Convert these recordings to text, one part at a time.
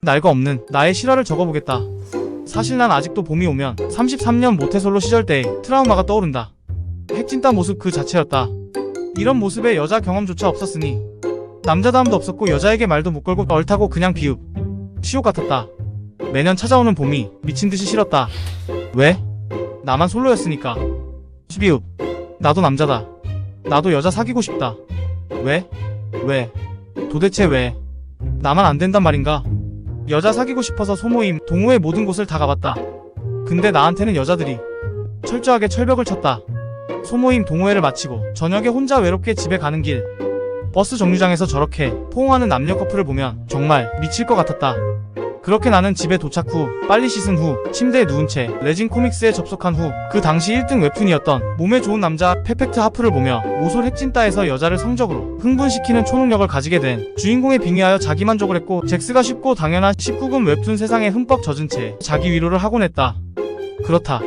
날거 없는 나의 실화를 적어보겠다. 사실 난 아직도 봄이 오면 33년 모태솔로 시절 때의 트라우마가 떠오른다. 핵진따 모습 그 자체였다. 이런 모습에 여자 경험조차 없었으니 남자다움도 없었고 여자에게 말도 못 걸고 얼타고 그냥 비읍. 시옷 같았다. 매년 찾아오는 봄이 미친 듯이 싫었다. 왜? 나만 솔로였으니까. 시비읍. 나도 남자다. 나도 여자 사귀고 싶다. 왜? 왜? 도대체 왜? 나만 안 된단 말인가? 여자 사귀고 싶어서 소모임, 동호회 모든 곳을 다 가봤다. 근데 나한테는 여자들이 철저하게 철벽을 쳤다. 소모임 동호회를 마치고 저녁에 혼자 외롭게 집에 가는 길. 버스 정류장에서 저렇게 포옹하는 남녀 커플을 보면 정말 미칠 것 같았다. 그렇게 나는 집에 도착 후 빨리 씻은 후 침대에 누운 채 레진 코믹스에 접속한 후 그 당시 1등 웹툰이었던 몸에 좋은 남자 페펙트 하프를 보며 모솔 핵진 따에서 여자를 성적으로 흥분시키는 초능력을 가지게 된 주인공에 빙의하여 자기만족을 했고 잭스가 쉽고 당연한 19금 웹툰 세상에 흠뻑 젖은 채 자기 위로를 하곤 했다. 그렇다.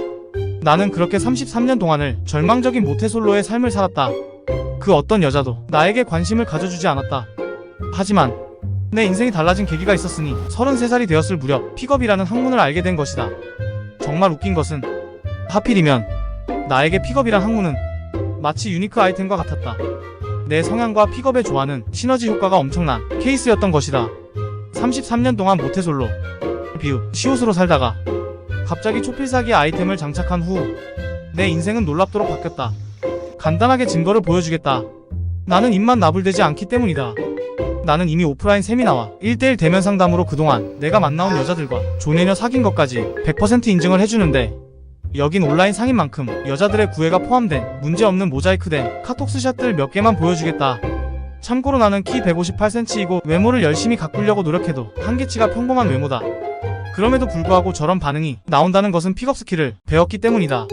나는 그렇게 33년 동안을 절망적인 모태솔로의 삶을 살았다. 그 어떤 여자도 나에게 관심을 가져주지 않았다. 하지만 내 인생이 달라진 계기가 있었으니 33살이 되었을 무렵 픽업이라는 학문을 알게 된 것이다. 정말 웃긴 것은 하필이면 나에게 픽업이란 학문은 마치 유니크 아이템과 같았다. 내 성향과 픽업의 조화는 시너지 효과가 엄청난 케이스였던 것이다. 33년 동안 모태솔로 비읍 시옷으로 살다가 갑자기 초필사기 아이템을 장착한 후 내 인생은 놀랍도록 바뀌었다. 간단하게 증거를 보여주겠다. 나는 입만 나불대지 않기 때문이다. 나는 이미 오프라인 세미나와 1대1 대면 상담으로 그동안 내가 만나온 여자들과 조내녀 사귄 것까지 100% 인증을 해주는데 여긴 온라인 상인 만큼 여자들의 구애가 포함된 문제없는 모자이크된 카톡 스샷들 몇 개만 보여주겠다. 참고로 나는 키 158cm이고 외모를 열심히 가꾸려고 노력해도 한계치가 평범한 외모다. 그럼에도 불구하고 저런 반응이 나온다는 것은 픽업 스킬을 배웠기 때문이다.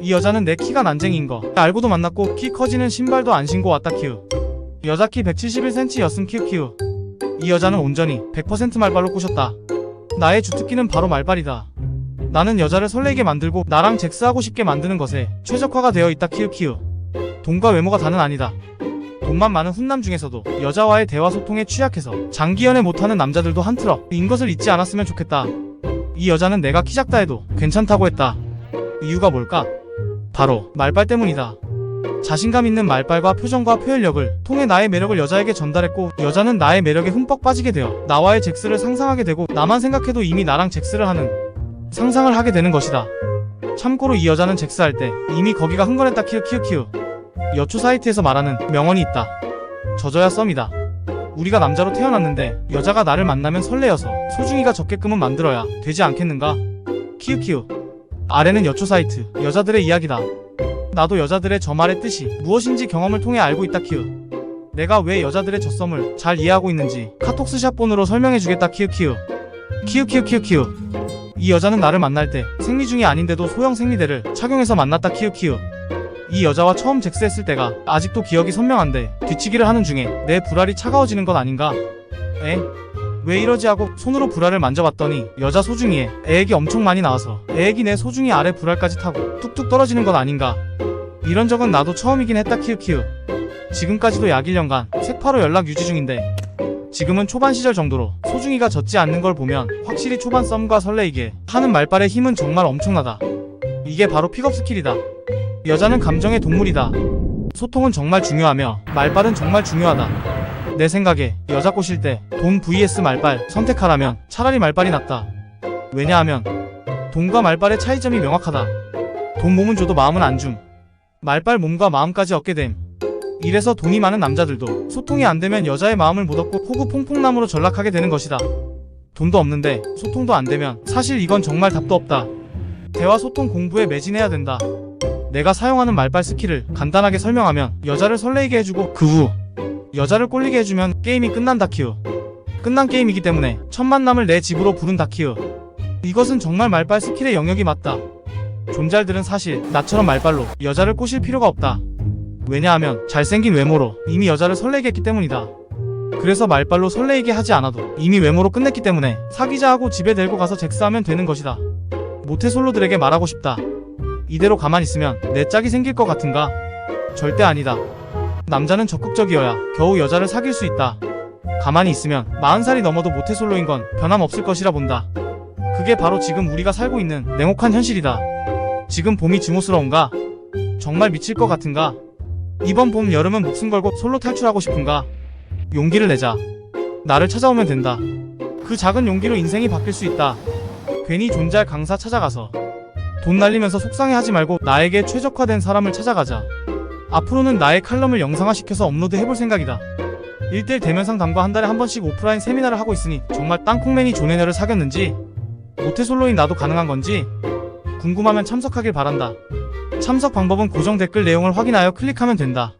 이 여자는 내 키가 난쟁이인 거 알고도 만났고 키 커지는 신발도 안 신고 왔다 키우. 여자 키 171cm였음 키우 키우. 이 여자는 온전히 100% 말발로 꼬셨다. 나의 주특기는 바로 말발이다. 나는 여자를 설레게 만들고 나랑 잭스하고 싶게 만드는 것에 최적화가 되어 있다 키우 키우. 돈과 외모가 다는 아니다. 돈만 많은 훈남 중에서도 여자와의 대화 소통에 취약해서 장기 연애 못하는 남자들도 한 트럭 인 것을 잊지 않았으면 좋겠다. 이 여자는 내가 키 작다 해도 괜찮다고 했다. 이유가 뭘까? 바로 말빨 때문이다. 자신감 있는 말빨과 표정과 표현력을 통해 나의 매력을 여자에게 전달했고 여자는 나의 매력에 흠뻑 빠지게 되어 나와의 잭스를 상상하게 되고 나만 생각해도 이미 나랑 잭스를 하는 상상을 하게 되는 것이다. 참고로 이 여자는 잭스할 때 이미 거기가 흥건했다 키읔 키읔 키읔 여초 사이트에서 말하는 명언이 있다. 젖어야 썸이다. 우리가 남자로 태어났는데 여자가 나를 만나면 설레어서 소중이가 적게끔은 만들어야 되지 않겠는가? 키읔 아래는 여초 사이트 여자들의 이야기다. 나도 여자들의 저 말의 뜻이 무엇인지 경험을 통해 알고 있다 키읔. 내가 왜 여자들의 저 썸을 잘 이해하고 있는지 카톡 스샷 번호로 설명해주겠다 키읔 키읔. 키읔 키읔 키읔 키읔. 이 여자는 나를 만날 때 생리 중이 아닌데도 소형 생리대를 착용해서 만났다 키읔 키읔. 이 여자와 처음 잭스했을 때가 아직도 기억이 선명한데 뒤치기를 하는 중에 내 불알이 차가워지는 건 아닌가? 에? 왜 이러지 하고 손으로 불알을 만져봤더니 여자 소중이에 애액이 엄청 많이 나와서 애액이 내 소중이 아래 불알까지 타고 뚝뚝 떨어지는 건 아닌가? 이런 적은 나도 처음이긴 했다 키읔키읔. 지금까지도 약 1년간 색파로 연락 유지 중인데 지금은 초반 시절 정도로 소중이가 젖지 않는 걸 보면 확실히 초반 썸과 설레이게 하는 말빨의 힘은 정말 엄청나다. 이게 바로 픽업 스킬이다. 여자는 감정의 동물이다. 소통은 정말 중요하며 말빨은 정말 중요하다. 내 생각에 여자 꼬실 때 돈 vs 말빨 선택하라면 차라리 말빨이 낫다. 왜냐하면 돈과 말빨의 차이점이 명확하다. 돈 몸은 줘도 마음은 안 줌. 말빨 몸과 마음까지 얻게 됨. 이래서 돈이 많은 남자들도 소통이 안 되면 여자의 마음을 못 얻고 호구 퐁퐁남으로 전락하게 되는 것이다. 돈도 없는데 소통도 안 되면 사실 이건 정말 답도 없다. 대화 소통 공부에 매진해야 된다. 내가 사용하는 말빨 스킬을 간단하게 설명하면 여자를 설레게 해주고 그 후 여자를 꼴리게 해주면 게임이 끝난다 키우. 끝난 게임이기 때문에 첫 만남을 내 집으로 부른다 키우. 이것은 정말 말빨 스킬의 영역이 맞다. 존잘들은 사실 나처럼 말빨로 여자를 꼬실 필요가 없다. 왜냐하면 잘생긴 외모로 이미 여자를 설레게 했기 때문이다. 그래서 말빨로 설레이게 하지 않아도 이미 외모로 끝냈기 때문에 사귀자 하고 집에 데리고 가서 잭스하면 되는 것이다. 모태솔로들에게 말하고 싶다. 이대로 가만 있으면 내 짝이 생길 것 같은가? 절대 아니다. 남자는 적극적이어야 겨우 여자를 사귈 수 있다. 가만히 있으면 40살이 넘어도 모태솔로인 건 변함없을 것이라 본다. 그게 바로 지금 우리가 살고 있는 냉혹한 현실이다. 지금 봄이 증오스러운가? 정말 미칠 것 같은가? 이번 봄 여름은 목숨 걸고 솔로 탈출하고 싶은가? 용기를 내자. 나를 찾아오면 된다. 그 작은 용기로 인생이 바뀔 수 있다. 괜히 존재할 강사 찾아가서 돈 날리면서 속상해하지 말고 나에게 최적화된 사람을 찾아가자. 앞으로는 나의 칼럼을 영상화시켜서 업로드 해볼 생각이다. 1대1 대면 상담과 한 달에 한 번씩 오프라인 세미나를 하고 있으니 정말 땅콩맨이 조네너를 사귀었는지 모태솔로인 나도 가능한 건지 궁금하면 참석하길 바란다. 참석 방법은 고정 댓글 내용을 확인하여 클릭하면 된다.